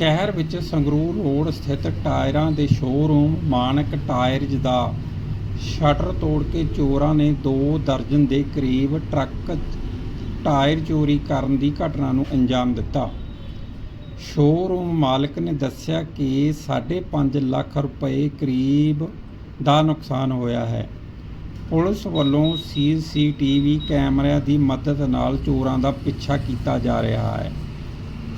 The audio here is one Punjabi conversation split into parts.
ਸ਼ਹਿਰ ਵਿੱਚ ਸੰਗਰੂਰ ਰੋਡ ਸਥਿਤ ਟਾਇਰਾਂ ਦੇ ਸ਼ੋਅਰੂਮ ਮਾਨਕ ਟਾਇਰਜ਼ ਦਾ ਸ਼ਟਰ ਤੋੜ ਕੇ ਚੋਰਾਂ ਨੇ 2 ਦਰਜਨ ਦੇ ਕਰੀਬ ਟਰੱਕ ਟਾਇਰ ਚੋਰੀ ਕਰਨ ਦੀ ਘਟਨਾ ਨੂੰ ਅੰਜਾਮ ਦਿੱਤਾ। ਸ਼ੋਅਰੂਮ ਮਾਲਕ ਨੇ ਦੱਸਿਆ ਕਿ 5.5 ਲੱਖ ਰੁਪਏ ਕਰੀਬ ਦਾ ਨੁਕਸਾਨ ਹੋਇਆ ਹੈ। ਪੁਲਿਸ ਵੱਲੋਂ ਸੀਸੀਟੀਵੀ ਕੈਮਰਿਆਂ ਦੀ ਮਦਦ ਨਾਲ ਚੋਰਾਂ ਦਾ ਪਿੱਛਾ ਕੀਤਾ ਜਾ ਰਿਹਾ ਹੈ।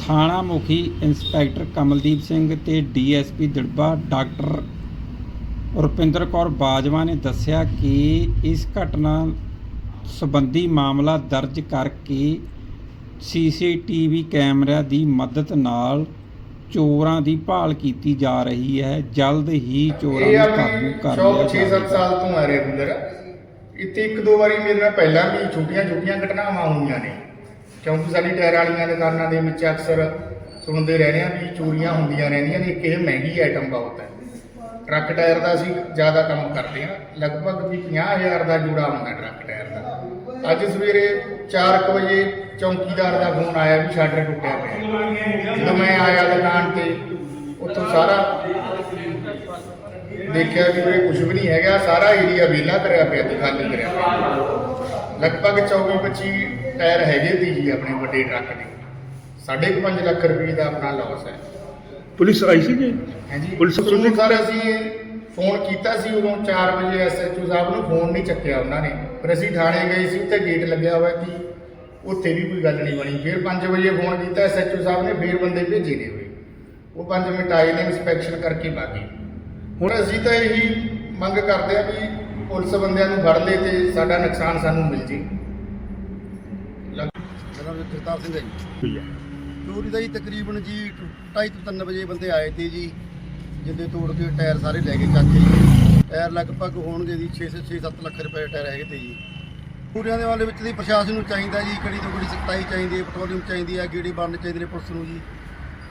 ਥਾਣਾ ਮੁਖੀ ਇੰਸਪੈਕਟਰ ਕਮਲਦੀਪ ਸਿੰਘ ਤੇ ਡੀਐਸਪੀ ਦਿੜਬਾ ਡਾਕਟਰ ਰੁਪਿੰਦਰ ਕੌਰ ਬਾਜਵਾ ਨੇ ਦੱਸਿਆ ਕਿ ਇਸ ਘਟਨਾ ਸੰਬੰਧੀ ਮਾਮਲਾ ਦਰਜ ਕਰਕੇ ਸੀਸੀਟੀਵੀ ਕੈਮਰਿਆਂ ਦੀ ਮਦਦ ਨਾਲ ਚੋਰਾਂ ਦੀ ਭਾਲ ਕੀਤੀ ਜਾ ਰਹੀ ਹੈ। ਜਲਦ ਹੀ ਚੋਰਾਂ ਇਹ ਨੂੰ ਕਾਬੂ ਕਰ ਲਿਆ 6-7 ਜਾਵੇਗਾ। ਸਾਲ ਤੋਂ ਆ ਰੈਗੂਲਰ ਇੱਥੇ ਇੱਕ ਦੋ ਵਾਰੀ ਮੇਰੇ ਨਾਲ ਪਹਿਲਾਂ ਵੀ ਛੋਟੀਆਂ ਛੋਟੀਆਂ ਘਟਨਾਵਾਂ ਹੋਈਆਂ ਨੇ। ਕਿਉਂਕਿ ਸਾਡੀ ਟਾਇਰ ਵਾਲੀਆਂ ਦੁਕਾਨਾਂ ਦੇ ਵਿੱਚ ਅਕਸਰ ਸੁਣਦੇ ਰਹਿੰਦੇ ਆ ਵੀ ਚੋਰੀਆਂ ਹੁੰਦੀਆਂ ਰਹਿੰਦੀਆਂ ਨੇ, ਇੱਕ ਇਹ ਮਹਿੰਗੀ ਆਈਟਮ ਬਹੁਤ ਹੈ। ਟਰੱਕ ਟਾਇਰ ਦਾ ਅਸੀਂ ਜ਼ਿਆਦਾ ਕੰਮ ਕਰਦੇ ਆ ਲਗਭਗ ਵੀ 50000 ਦਾ ਜੋੜਾ ਹੁੰਦਾ ਟਰੱਕ ਟਾਇਰ ਦਾ। ਅੱਜ ਸਵੇਰੇ 4:00 ਵਜੇ ਚੌਂਕੀਦਾਰ ਦਾ ਫੋਨ ਆਇਆ ਵੀ ਸ਼ਟਰ ਟੁੱਟਿਆ ਪਿਆ। ਜਦੋਂ ਮੈਂ ਆਇਆ ਦੁਕਾਨ ਤੇ, ਉੱਥੋਂ ਸਾਰਾ ਦੇਖਿਆ ਕਿ ਉਹ ਕੁਝ ਵੀ ਨਹੀਂ ਹੈਗਾ। ਸਾਰਾ ਏਰੀਆ ਵਿਹਲਾ ਕਰਿਆ ਪਿਆ ਤੇ ਖਾਲੀ ਕਰਿਆ ਪਿਆ। ਲਗਭਗ 24 25 ਟਾਇਰ ਹੈਗੇ ਸੀ ਜੀ ਆਪਣੇ ਵੱਡੇ ਟਰੱਕ ਦੇ। 5.5 ਲੱਖ ਰੁਪਏ ਦਾ ਆਪਣਾ ਲਾਸ ਹੈ। ਪੁਲਿਸ ਆਈ ਸੀ ਜੀ? ਹਾਂਜੀ। ਪੁਲਿਸ ਪੁਲਿਸ ਨੂੰ ਸਰ ਅਸੀਂ ਫੋਨ ਕੀਤਾ ਸੀ ਉਦੋਂ 4 ਵਜੇ ਐਸਐਚਓ ਸਾਹਿਬ ਨੂੰ ਫੋਨ ਨਹੀਂ ਚੱਕਿਆ ਉਹਨਾਂ ਨੇ। ਫਿਰ ਅਸੀਂ ਥਾਣੇ ਗਏ ਸੀ ਉੱਥੇ ਗੇਟ ਲੱਗਿਆ ਹੋਇਆ ਸੀ। ਉੱਥੇ ਵੀ ਕੋਈ ਗੱਲ ਨਹੀਂ ਬਣੀ। ਫਿਰ 5 ਵਜੇ ਫੋਨ ਕੀਤਾ ਐਸਐਚਓ ਸਾਹਿਬ ਨੇ ਫਿਰ ਬੰਦੇ ਭੇਜੇ ਨੇ ਹੋਏ ਉਹ 5 ਮਿੰਟ ਆਏ ਨੇ ਇਨਸਪੈਕਸ਼ਨ ਕਰਕੇ ਬਾਕੀ ਹੁਣ ਅਸੀਂ ਤਾਂ ਇਹੀ ਮੰਗ ਕਰਦੇ ਆ ਵੀ ਪੁਲਿਸ ਬੰਦਿਆਂ ਨੂੰ ਫੜ ਲੇ ਤੇ ਸਾਡਾ ਨੁਕਸਾਨ ਸਾਨੂੰ ਮਿਲ ਜੇ। ਜਗਤਾਰ ਸਿੰਘ ਹੈ ਜੀ ਹੈ। ਚੋਰੀ ਦਾ ਜੀ ਤਕਰੀਬਨ ਜੀ 2:30 ਤੋਂ 3 ਵਜੇ ਬੰਦੇ ਆਏ ਤੇ ਜੀ ਜਿੰਦੇ ਤੋੜ ਕੇ ਟਾਇਰ ਸਾਰੇ ਲੈ ਕੇ ਚੱਕ ਕੇ ਜੀ। ਟਾਇਰ ਲਗਭਗ ਹੋਣਗੇ ਜੀ 6 6-7 ਲੱਖ ਰੁਪਏ ਟਾਇਰ ਹੈਗੇ ਤੇ ਜੀ। ਪੂਰਿਆਂ ਦੇ ਵਾਲੇ ਵਿੱਚ ਦੀ ਪ੍ਰਸ਼ਾਸਨ ਨੂੰ ਚਾਹੀਦਾ ਜੀ ਕੜੀ ਤੋਂ ਕੜੀ ਸਖਤਾਈ ਚਾਹੀਦੀ ਹੈ ਪੈਟਰੋਲਿੰਗ ਚਾਹੀਦੀ ਹੈ ਗੇੜੇ ਬਣਨੇ ਚਾਹੀਦੇ ਨੇ ਪੁਲਿਸ ਨੂੰ ਜੀ।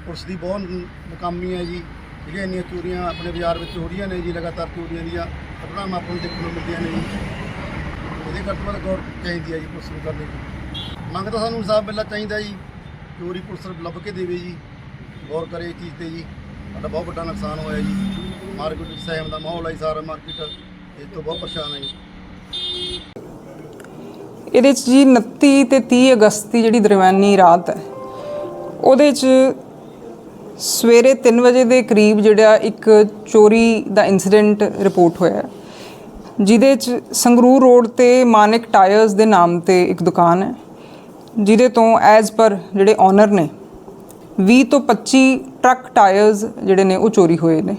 ਪੁਲਿਸ ਦੀ ਬਹੁਤ ਮੁਕਾਮੀ ਹੈ ਜੀ। ਜਿਹੜੀਆਂ ਇੰਨੀਆਂ ਚੋਰੀਆਂ ਆਪਣੇ ਬਾਜ਼ਾਰ ਵਿੱਚ ਹੋ ਰਹੀਆਂ ਨੇ ਜੀ ਲਗਾਤਾਰ ਚੋਰੀਆਂ ਦੀਆਂ ਘਟਨਾਵਾਂ ਆਪਾਂ ਨੂੰ ਦੇਖਣ ਨੂੰ ਮਿਲਦੀਆਂ ਨੇ ਜੀ। ਇਹਦੇ ਵੱਧ ਗੌਰ ਚਾਹੀਦੀ ਹੈ ਜੀ ਪੁਲਿਸ ਨੂੰ ਕਰਨੀ। ਜੀ ਮੰਗ ਤਾਂ ਸਾਨੂੰ ਇਨਸਾਫ ਮਿਲਣਾ ਚਾਹੀਦਾ ਜੀ ਚੋਰੀ ਪੁਲਿਸ ਲੱਭ ਕੇ ਦੇਵੇ ਜੀ, ਗੌਰ ਕਰੇ ਇਸ ਚੀਜ਼ ਤੇ ਜੀ। ਸਾਡਾ ਬਹੁਤ ਵੱਡਾ ਨੁਕਸਾਨ ਹੋਇਆ ਜੀ। ਮਾਰਕੀਟ ਵਿੱਚ ਸਹਿਮ ਦਾ ਮਾਹੌਲ ਹੈ ਸਾਰਾ ਮਾਰਕੀਟ। ਇਸ ਤੋਂ ਬਹੁਤ ਪਰੇਸ਼ਾਨ ਹੈ ਜੀ। ਇਹਦੇ 'ਚ ਜੀ 29 ਤੇ 30 ਅਗਸਤ ਦੀ ਜਿਹੜੀ ਦਰਮਿਆਨੀ ਰਾਤ ਹੈ, ਉਹਦੇ 'ਚ ਸਵੇਰੇ 3 ਵਜੇ ਦੇ ਕਰੀਬ ਜਿਹੜਾ ਇੱਕ ਚੋਰੀ ਦਾ ਇਨਸੀਡੈਂਟ ਰਿਪੋਰਟ ਹੋਇਆ ਜਿਹਦੇ 'ਚ ਸੰਗਰੂਰ ਰੋਡ ਤੇ ਮਾਨਿਕ ਟਾਇਰਸ ਦੇ ਨਾਮ ਤੇ ਇੱਕ ਦੁਕਾਨ ਹੈ। ਜਿਹਦੇ ਤੋਂ ਐਜ਼ ਪਰ ਜਿਹੜੇ ਓਨਰ ਨੇ 20 ਤੋਂ 25 ਟਰੱਕ ਟਾਇਰਸ ਜਿਹੜੇ ਨੇ ਉਹ ਚੋਰੀ ਹੋਏ ਨੇ।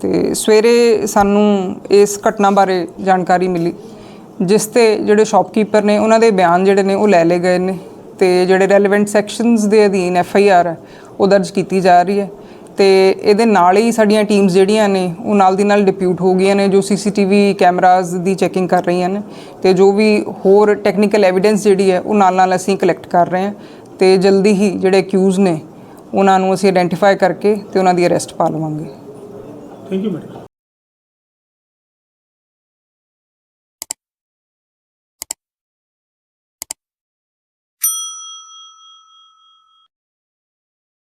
ਤੇ ਸਵੇਰੇ ਸਾਨੂੰ ਇਸ ਘਟਨਾ ਬਾਰੇ ਜਾਣਕਾਰੀ ਮਿਲੀ, ਜਿਸ ਤੇ ਜਿਹੜੇ ਸ਼ਾਪਕੀਪਰ ਨੇ ਉਹਨਾਂ ਦੇ ਬਿਆਨ ਜਿਹੜੇ ਨੇ ਉਹ ਲੈ ਲਏ ਗਏ ਨੇ ਤੇ ਜਿਹੜੇ ਰੈਲੇਵੈਂਟ ਸੈਕਸ਼ਨਸ ਦੇ ਅਧੀਨ ਐਫ ਆਈ ਆਰ ਉਹ ਦਰਜ ਕੀਤੀ ਜਾ ਰਹੀ ਹੈ। ਤੇ ਇਹਦੇ ਨਾਲ ਹੀ ਸਾਡੀਆਂ ਟੀਮਸ ਜਿਹੜੀਆਂ ਨੇ, ਉਹ ਨਾਲ ਦੀ ਨਾਲ ਡਿਪਿਊਟ ਹੋ ਗਈਆਂ ਨੇ, ਜੋ ਸੀਸੀਟੀਵੀ ਕੈਮਰਾਜ਼ ਦੀ ਚੈਕਿੰਗ ਕਰ ਰਹੀਆਂ ਨੇ ਤੇ ਜੋ ਵੀ ਹੋਰ ਟੈਕਨੀਕਲ ਐਵੀਡੈਂਸ ਜਿਹੜੀ ਹੈ, ਉਹ ਨਾਲ ਨਾਲ ਅਸੀਂ ਕਲੈਕਟ ਕਰ ਰਹੇ ਹਾਂ ਤੇ ਜਲਦੀ ਹੀ ਜਿਹੜੇ ਅਕਿਊਜ਼ ਨੇ, ਉਹਨਾਂ ਨੂੰ ਅਸੀਂ ਆਇਡੈਂਟੀਫਾਈ ਕਰਕੇ ਤੇ ਉਹਨਾਂ ਦੀ ਅਰੈਸਟ ਪਾ ਲਵਾਂਗੇ। Thank you madam